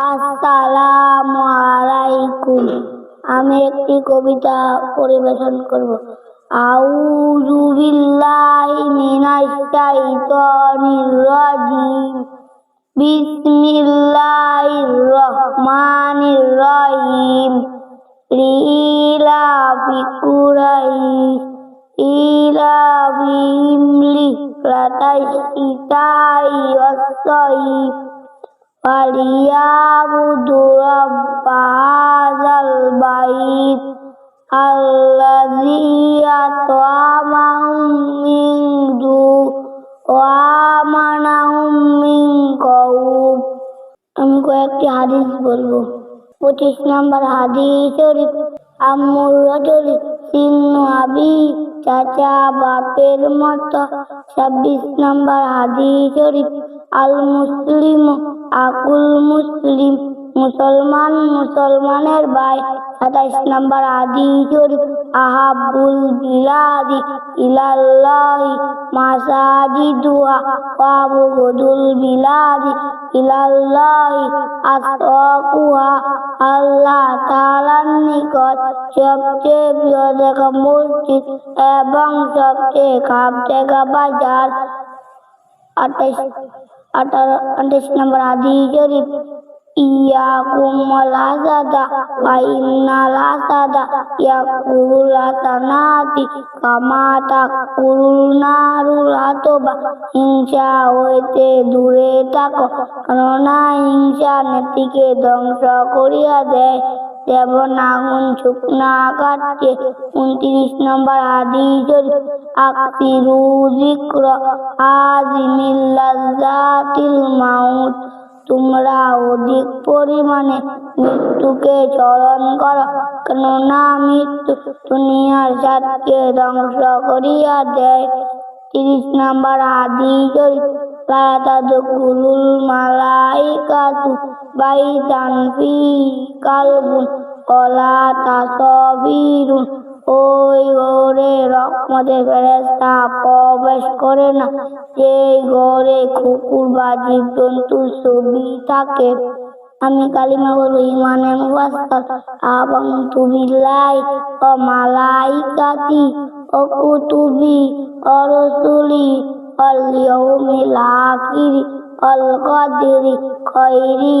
আসসালামু আমি একটি কবিতা পরিবেশন করব। আউযু বিল্লাহি মিনাশ শাইতানির রাজিম। বিসমিল্লাহির রহমানির রহিম। লিলাফি কুরাইশ ইলাফিহিম লিহ্রাতাশ-শিতাই ওয়াস-সাইফ। فليعبدوا رب هذا البيت الذي أطعمهم من جوع وآمنهم من خوف আমি কয়েকটি হাদিস বলবো পঁচিশ নম্বর হাদিস শরীফ আম্মুর রজলি সিন্নু আবি চাচা বাপের মতো ছাব্বিশ নম্বর হাদিস শরীফ আল মুসলিম আকুল মুসলিম মুসলমান, মুসলমানের ভাই। সাতাইশ নম্বর আদি শরীফ আহাবুল বিলাদি ইলাল্লাহি মাসাজিদুহা। ওয়াবুদুল বিলাদি ইলাল্লাহি আসওয়াকুহা আল্লাহ তাআলার নিকট সবচেয়ে প্রিয় মসজিদ এবং সবচেয়ে খাপ জায়গা বাজার। আঠাইশ আঠারো আঠাইশ নম্বর আদি wa innal hasada yakulul hasanati kama takulul narul hatoba হিংসা হইতে দূরে থাকো, কেননা হিংসা নেতিকে ধ্বংস করিয়া দেয়। যেমন আগুন উনত্রিশ নম্বর আজিমিল্লাজাতিল মাউত। তোমরা অধিক পরিমাণে মৃত্যুকে স্মরণ করো, কেননা মৃত্যু দুনিয়ার সাথে ধ্বংস করিয়া দেয়। তিরিশ নম্বর আদি শরীফ লা তাদখুলুল মালাইকাতু বাইতান ফি কালবুন। ওয়ালা তাসাবিরুন ওই ঘরে রহমতের ফেরেস্তা প্রবেশ করে না। যেই ঘরে কুকুর বা জীবজন্তু ছবি থাকে। আমি কালিমা বলব ইমানে মুবাস্তার এবং তুবিল্লাই ও মালাইকাতি ও কুতুবি ও রসুলি অল ইয়াউমিল আখিরি খৈরি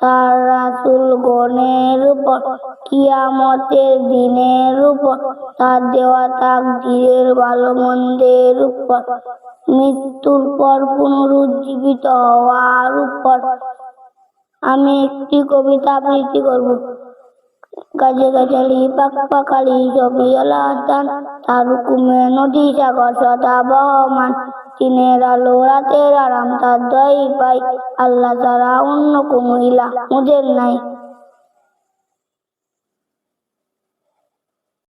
তার রাসুল গণের উপর, কিয়ামতের দিনের উপর, তার দেওয়া তাক দিনের ভালো মন্দের উপর, মৃত্যুর পর পুনরুজ্জীবিত হওয়ার উপর। আমি একটি কবিতা আবৃত্তি করব। গাছে গাজালি পাক পাকালি জবিয়ালা দান তার হুকুমে নদী সাগর সদা বহমান। দিনের আলো রাতের আরাম তার দই পাই। আল্লাহ তারা অন্য কোনো ইলা মুদের নাই।